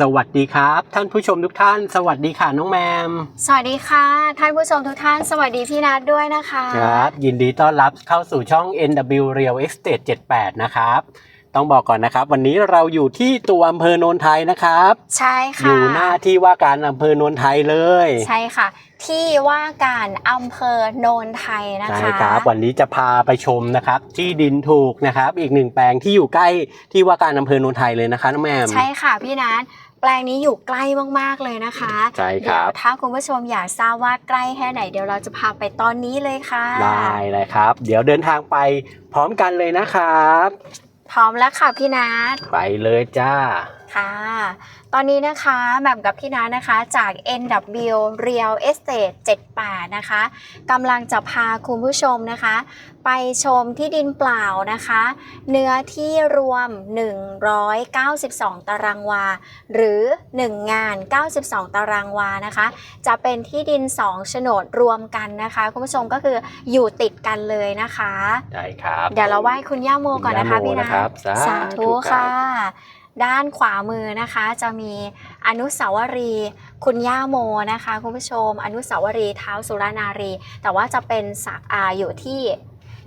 สวัสดีครับ ท่านผู้ชมทุกท่าน สวัสดีค่ะน้องแมม สวัสดีค่ะ ท่านผู้ชมทุกท่าน สวัสดีพี่นัทด้วยนะคะ ครับ ยินดีต้อนรับเข้าสู่ช่อง NW Real Estate 78 นะครับ ต้องบอกก่อนนะครับ วันนี้เราอยู่ที่ตัวอำเภอโนนไทยนะครับ ใช่อค่ะยู่หน้าที่ว่าการอำเภอโนนไทยเลย ใช่ค่ะ ที่ว่าการอำเภอโนนไทยนะคะใช่ครับ วันนี้จะพาไปชมนะครับ ที่ดินถูกนะครับ อีกหนึ่งแปลงที่อยู่ใกล้ที่ว่าการอำเภอโนนไทยเลยนะคะน้องแมมใช่ค่ะพี่นัทแปลงนี้อยู่ใกล้มากๆเลยนะคะใช่ครับเดี๋ยวถ้าคุณผู้ชมอยากทราบว่าใกล้แค่ไหนเดี๋ยวเราจะพาไปตอนนี้เลยค่ะ ได้เลยครับ เดี๋ยวเดินทางไปพร้อมกันเลยนะครับ พร้อมแล้วค่ะพี่นัทไปเลยจ้า ค่ะ ตอนนี้นะคะแหม่มกับพี่นัทนะคะจาก NW Real Estate 78 นะคะกำลังจะพาคุณผู้ชมนะคะ ไปชมที่ดินเปล่านะคะ เนื้อที่รวม 192 ตารางวา หรือ 1 งาน 92 ตารางวานะคะ จะเป็นที่ดิน 2 โฉนดรวมกันนะคะ คุณผู้ชมก็คืออยู่ติดกันเลยนะคะ ได้ครับ เดี๋ยวเราไหว้คุณย่าโมก่อนนะคะคุณพี่ย่าโมนะนะครับสาสาธุธุครัค่ะบ ด้านขวามือนะคะจะมีอนุสาวรีย์คุณย่าโมนะคะคุณผู้ชม อนุสาวรีย์เท้าสุรนารี แต่ว่าจะเป็นสักอาอยู่ที่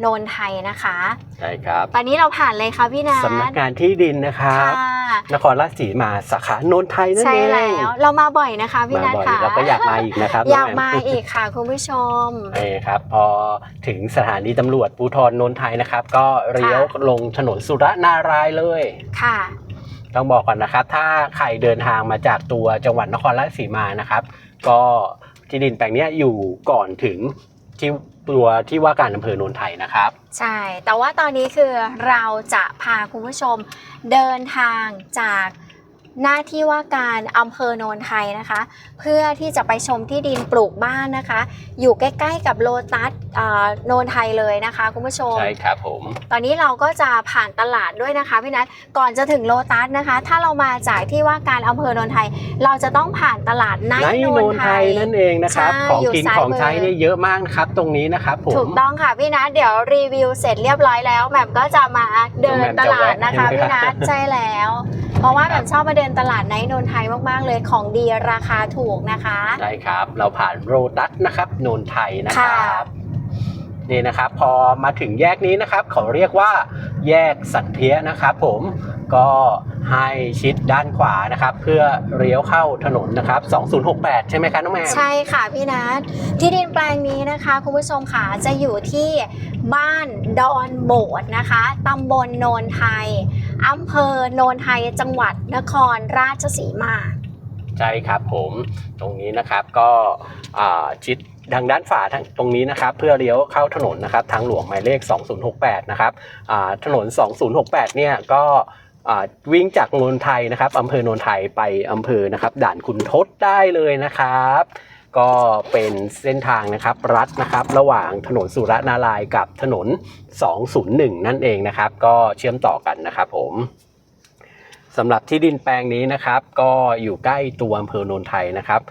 โนนไทยนะคะ ใช่ครับ ตอนนี้เราผ่านเลยค่ะพี่นัทสำนักงานที่ดินนะครับค่ะนครราชสีมาสาขาโนนไทยนั่นใช่เองแล้วเรามาบ่อยนะคะพี่มานัทบ่อยค่ะเราก็อยากมาอีกนะครับอยากน้งแมาอีกค่ะคุณผู้ชมเออครับพอถึงสถานีตำรวจภูธรโนนไทยนะครับ ก็เลี้ยวลงถนนสุรนารายณ์เลยค่ะ ต้องบอกก่อนนะครับ ถ้าใครเดินทางมาจากตัวจังหวัดนครราชสีมานะครับ ก็ที่ดินแปลงนี้อยู่ก่อนถึงที่ตัวที่ว่าการอำเภอโนนไทยนะครับ ใช่ แต่ว่าตอนนี้คือเราจะพาคุณผู้ชมเดินทางจาก หน้าที่ว่าการอำเภอโนนไทยนะคะ เพื่อที่จะไปชมที่ดินปลูกบ้านนะคะ อยู่ใกล้ๆกับโลตัสเอ่อโนนไทยเลยนะคะคุณผู้ชมใช่ครับผมตอนนี้เราก็จะผ่านตลาดด้วยนะคะพี่นัทก่อนจะถึงโลตัสนะคะ ถ้าเรามาจากที่ว่าการอำเภอโนนไทย เราจะต้องผ่านตลาดไนในท์โนนไทยนั่นเองนะครับใช่ของอยู่กินซ้ายของใช้มือเนี่ยเยอะมากนะครับตรงนี้นะครับผมถูกต้องค่ะพี่นัทเดี๋ยวรีวิวเสร็จเรียบร้อยแล้วแหม่มก็จะมาเดินตลาดนะคะแหม่มจะแวะพี่นัทใช่แล้ว เพราะว่าแหม่มชอบมาเดินตลาดไนท์นนไทยมากๆ เลยของดีราคาถูกนะคะใช่ครับ เราผ่านโรตัสนะครับโนนไทยนะคค่ะรับนี่นะครับพอมาถึงแยกนี้นะครับเขาเรียกว่าแยกสันเพียนะครับผมก็ให้ชิดด้านขวานะครับ เพื่อเลี้ยวเข้าถนนนะครับ 2068 ใช่ไหมคะน้องแมมใช่ค่ะพี่นัทที่ดินแปลงนี้นะคะคุณผู้ชมค่ะจะอยู่ที่บ้านดอนโบดนะคะตำบลโนนไทย อำเภอโนนไทยจังหวัดนครราชสีมา ใช่ครับผมตรงนี้นะครับก็ชิดทางด้านฝาทางตรงนี้นะครับ เพื่อเลี้ยวเข้าถนนนะครับ ทางหลวงหมายเลข 2068 นะครับอ่าถนน 2068 เนี่ยก็วิ่งจากนนไทยนะครับอำเภอโนนไทยไปอำเภอนะครับ ด่านขุนทดได้เลยนะครับ ก็เป็นเส้นทางนะครับรัดนะครับระหว่างถนนสุรนารายกับถนน 201 นั่นเองนะครับ ก็เชื่อมต่อกันนะครับผมสำหรับที่ดินแปลงนี้นะครับ ก็อยู่ใกล้ตัวอำเภอโนนไทยนะครับ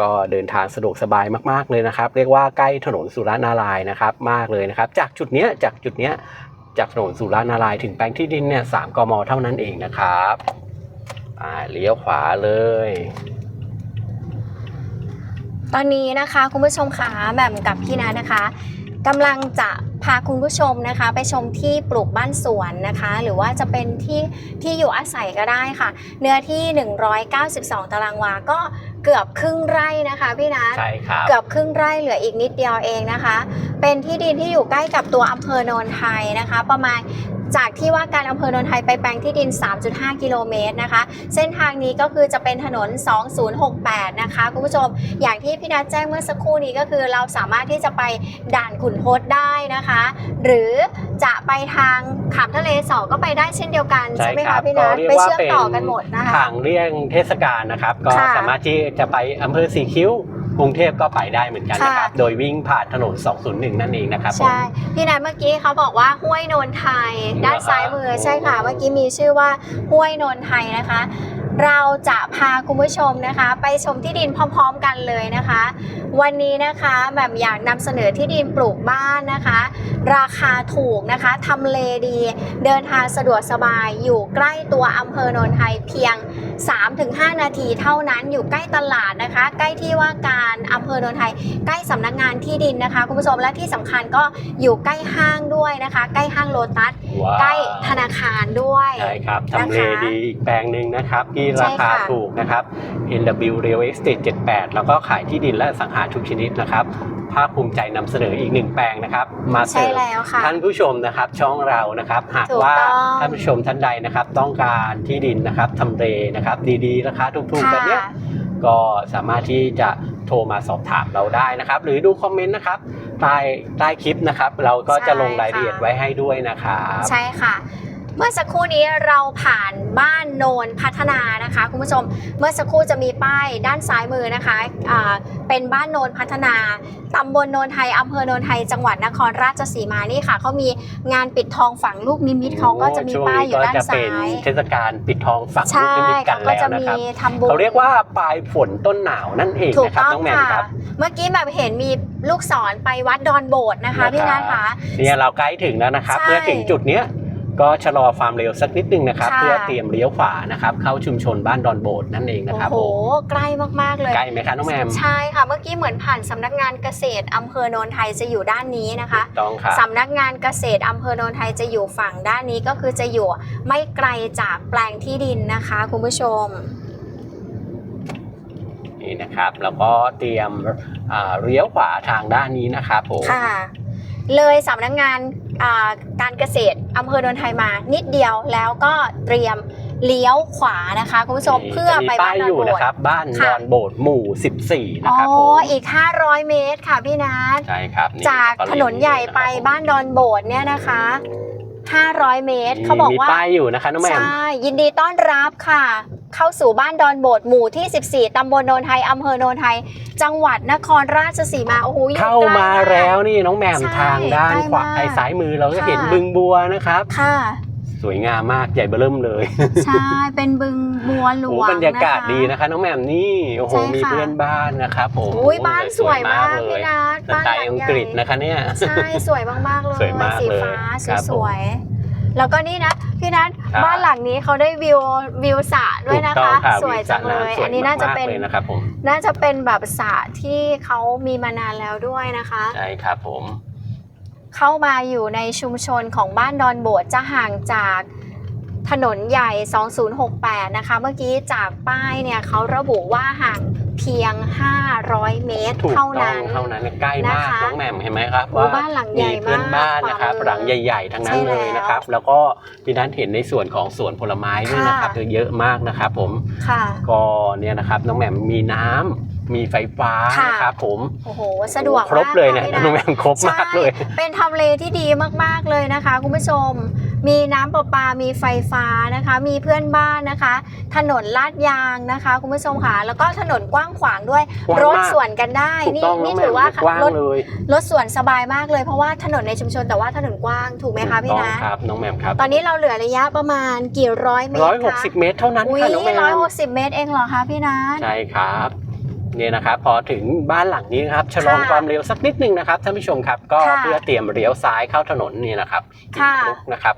ก็เดินทางสะดวกสบายมาก ๆ เลยนะครับ เรียกว่าใกล้ถนนสุรนารายนะครับ มากเลยนะครับ จากจุดเนี้ยจากจุดเนี้ยจากถนนสุรนารายถึงแปลงที่ดินเนี่ยสามกมเท่านั้นเองนะครับเลี้ยวขวาเลย ตอนนี้นะคะคุณผู้ชมคะแหม่มกับพี่นัทนะคะกำลังจะพาคุณผู้ชมนะคะ ไปชมที่ปลูกบ้านสวนนะคะ หรือว่าจะเป็นที่ที่อยู่อาศัยก็ได้ค่ะ เนื้อที่ 192 ตารางวา ก็เกือบครึ่งไร่นะคะพี่นัทใช่ครับเกือบครึ่งไร่เหลืออีกนิดเดียวเองนะคะ เป็นที่ดินที่อยู่ใกล้กับตัวอำเภอโนนไทยนะคะ ประมาณ จากที่ว่าการอำเภอโนนไทยไปแปลงที่ดิน 3.5 กิโลเมตรนะคะ เส้นทางนี้ก็คือจะเป็นถนน 2068 นะคะคุณผู้ชม อย่างที่พี่นัทแจ้งเมื่อสักครู่นี้ก็คือเราสามารถที่จะไปด่านขุนทดได้นะคะ หรือจะไปทางขามทะเลสอก็ไปได้เช่นเดียวกัน ใช่ไหมครัคะพี่นัทก็รียกไปว่าเชื่อมต่อกันหมดนะคะทางเลี่ยงเทศกาลนะครับ ก็ค่ะสามารถที่จะไปอำเภอสีคิ้ว กรุงเทพก็ไปได้เหมือนกันนะครับค่ะโดยวิ่งผ่านถนน 201 นั่นเองนะครับผม ใช่ พี่นัทเมื่อกี้เขาบอกว่าห้วยโนนไทย ด้านซ้ายมือใช่ค่ะ เมื่อกี้มีชื่อว่าห้วยโนนไทยนะคะ เราจะพาคุณผู้ชมนะคะ ไปชมที่ดินพร้อม ๆ กันเลยนะคะ วันนี้นะคะแบบอยากนำเสนอที่ดินปลูกบ้านนะคะ ราคาถูกนะคะทำเลดี เดินทางสะดวกสบายอยู่ใกล้ตัวอำเภอโนนไทยเพียง 3-5 นาทีเท่านั้นอยู่ใกล้ตลาดนะคะ ใกล้ที่ว่าการอำเภอโนนไทย ใกล้สำนักงานที่ดินนะคะคุณผู้ชมและที่สำคัญก็อยู่ใกล้ห้างด้วยนะคะ ใกล้ห้างโลตัสว้าวใกล้ธนาคารด้วยใช่ครับทำเลดีอีกแปลงหนึ่งนะครับ ที่ใช่ราคาค่ะ ถูกนะครับ NW Real Estate 78 แล้วก็ขายที่ดินและอสังหาทุกชนิดนะครับ ภาคภูมิใจนำเสนออีกหนึ่งแปลงนะครับ มาเสใช่ริมแล้วค่ะท่านผู้ชมนะครับช่องเรานะครับ หากถูกว่าต้องท่านผู้ชมท่านใดนะครับ ต้องการที่ดินนะครับทำเลนะครับ ดีๆราคาถูกๆแบบเนี้ยก็สามารถที่จะโทรมาสอบถามเราได้นะครับ หรือดูคอมเมนต์นะครับใต้ใต้คลิปนะครับ เราก็จะลงรายละเอียดไว้ให้ด้วยนะครับ ใช่ค่ะ เมื่อสักครู่นี้เราผ่านบ้านโนนพัฒนานะคะคุณผู้ชม เมื่อสักครู่จะมีป้ายด้านซ้ายมือนะคะอ่าเป็นบ้านโนนพัฒนาตำบลโนนไทยอำเภอโนนไทยจังหวัดนครราชสีมานี่ค่ะเขามีงานปิดทองฝังลูกนิมิตเขาก็จะมีป้ายอยู่ด้านซ้ายเทศกาลปิดทองฝังลูกนิมิตกันแล้วนะครับเขาเรียกว่าปลายฝนต้นหนาวนั่นเองถูกนะครับน้องแม่มค่ะครับเมื่อกี้แบบเห็นมีลูกศรไปวัดดอนโบสถ์นะคะพี่นัทคะเนี่ยเราใกล้ถึงแล้วนะครับเมื่อถึงจุดเนี้ย ก็ชะลอความเร็วสักนิดนึงนะครับ ค่ะ เพื่อเตรียมเลี้ยวขวานะครับเข้าชุมชนบ้านดอนโบดนั่นเองนะครับโอ้โห ผมใกล้มาก ๆ เลย ใกล้ไหมคะน้องแหม่มใช่ค่ะ เมื่อกี้เหมือนผ่านสำนักงานเกษตรอำเภอโนนไทยจะอยู่ด้านนี้นะคะต้องค่ะสำนักงานเกษตรอำเภอโนนไทยจะอยู่ฝั่งด้านนี้ก็คือจะอยู่ไม่ไกลจากแปลงที่ดินนะคะ คุณผู้ชม นี่นะครับแล้วก็เตรียมอ่าเลี้ยวขวาทางด้านนี้นะครับผม ค่ะ เลยสำนักงานอ่า การเกษตรอำเภอโนนไทยมานิดเดียวแล้วก็เตรียมเลี้ยวขวานะคะคุณผู้ชมนี่เพื่อจะมีไปป้าบ้ายนดออนยู่โบนะสครับบ้านค่ะดอนโบดหมู่ 14 นะอ๋อครับผมอีก 500 เมตรค่ะพี่นัทใช่ครับนี่จากก็ถนนใหญ่ไปบ้านดอนโบสถ์เนี่ยนะคะ500 เมตร เขาบอกว่ามีป้ายอยู่นะคะน้องแหม่มใช่ยินดีต้อนรับค่ะ เข้าสู่บ้านดอนโบสถ์หมู่ที่ 14 ตำบลโนนไทยอำเภอโนนไทย จังหวัดนครราชสีมาโอ้โหอยู่เข้ามาใกกแล้วนี่น้องแหม่มใช่ทางด้านขวาใกล้มากไอ้ซ้ายมือเราจะเห็นค่ะบึงบัวนะครับ ค่ะ สวยงามมากใหญ่เบ้อเริ่มเลย ใช่ เป็นบึงบัวหลโอ้วงบรรยากาศนะคะดีนะคะ น้องแหม่มนี่โอ้โหใช่ค่ะมีเพื่อนบ้านนะครับผมอุ้ยบ้านสวยมากเลพี่ยนัทสบ้านไตหล์ลังอังใหญ่กฤษนะคะเนี่ยใช่สวยมากๆเลยสวยมากสีเลยฟ้าครับสวยๆ แล้วก็นี่นะพี่นัทครับบ้านหลังนี้เขาได้วิววิวสระด้วยนะถูกต้อคะงค่ะสวยจังเลยวิวสระำสวอันนี้น่าจะเป็นมกๆเลยนะครับผมน่าจะเป็นแบบสระที่เขามีมานานแล้วด้วยนะคะ ใช่ครับผม เข้ามาอยู่ในชุมชนของบ้านดอนโบดจะห่างจากถนนใหญ่ 2068 นะคะ เมื่อกี้จากป้ายเนี่ยเขาระบุว่าห่าง เพียง 500 เมตรถูกเท่าต้อนั้งน เท่านั้นใกล้มากนะคะน้องแหม่มเห็นไหมครับโอ้บ้านหลังใหญ่มีเพื่อนบ้านนะครับมากหลังใหญ่ๆ ทั้งนั้นใช่เลยนะครับ แล้วก็พี่นัทเห็นในส่วนของสวนผลไม้ด้วยนะครับค่ะ เยอะมากนะครับผมค่ะ ก็เนี่ยนะครับน้องแหม่มมีน้ำ มีไฟฟ้าค่ะ นะครับผมโอ้โห สะดวกครบเลยนะมากน้องแหม่มครบมากเลย ใช่เป็นทำเลที่ดีมากๆเลยนะคะ คุณผู้ชม มีน้ำประปา มีไฟฟ้านะคะ มีเพื่อนบ้านนะคะ ถนนลาดยางนะคะ คุณผู้ชมค่ะ แล้วก็ถนนกว้างขวางด้วย กว้างมาก รถสวนกันได้ ถูกนี่ต้องน้นี่องแหม่ถืมอว่ากว้างรถเลยรถสวนสบายมากเลย เพราะว่าถนนในชุมชนแต่ว่าถนนกว้างถูกไหมคะพี่ต้องนะครับน้องแหม่มครับตอนนี้เราเหลือระยะประมาณกี่ร้อยเมตรร้อยหกคะสิบเมตรเท่านั้นอุ้ยค่ะน้องแหม่ร้อยมหกสิบเมตรเองเหรอคะพี่นัท ใช่ครับ เนี่ยนะครับพอถึงบ้านหลังนี้นะครับชะลอค่ะความเร็วสักนิดนึงนะครับท่านผู้ชมครับ ก็ค่ะเพื่อเตรียมเลี้ยวซ้ายเข้าถนนนี่นะครับค่ะอีกครุกนะครับ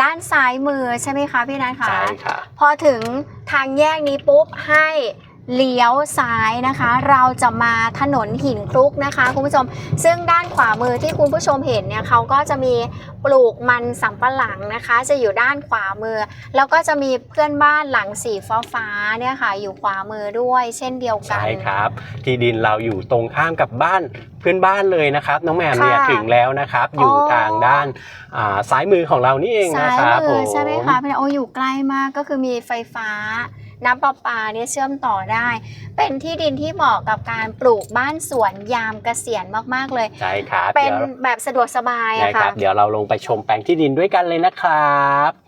ด้านซ้ายมือใช่ไหมคะพี่นัทคะใช่ค่ะพอถึงทางแยกนี้ปุ๊บให้ เลี้ยวซ้ายนะคะ เราจะมาถนนหินคลุกนะคะคุณผู้ชม ซึ่งด้านขวามือที่คุณผู้ชมเห็นเนี่ยเขาก็จะมีปลูกมันสำปะหลังนะคะ จะอยู่ด้านขวามือ แล้วก็จะมีเพื่อนบ้านหลังสีฟ้าฟ้าๆเนี่ยค่ะ อยู่ขวามือด้วยเช่นเดียวกันใช่ครับ ที่ดินเราอยู่ตรงข้ามกับบ้านเพื่อนบ้านเลยนะครับ น้องแหม่มเนี่ยค่ะถึงแล้วนะครับ อยู่อ๋อทางด้านอ่าซ้ายมือของเรานี่เองซ้านะยครับมืผอมใช่ไหมคะพี่นัทโอ้อยู่ใกล้มากก็คือมีไฟฟ้า น้ำประปาเนี่ยเชื่อมต่อได้ เป็นที่ดินที่เหมาะกับการปลูกบ้านสวนยามเกษียณมากๆเลย ใช่ครับเป็นเดี๋ยวแบบสะดวกสบายใช่อะครัค่ะบเดี๋ยวเราลงไปชมแปลงที่ดินด้วยกันเลยนะครับ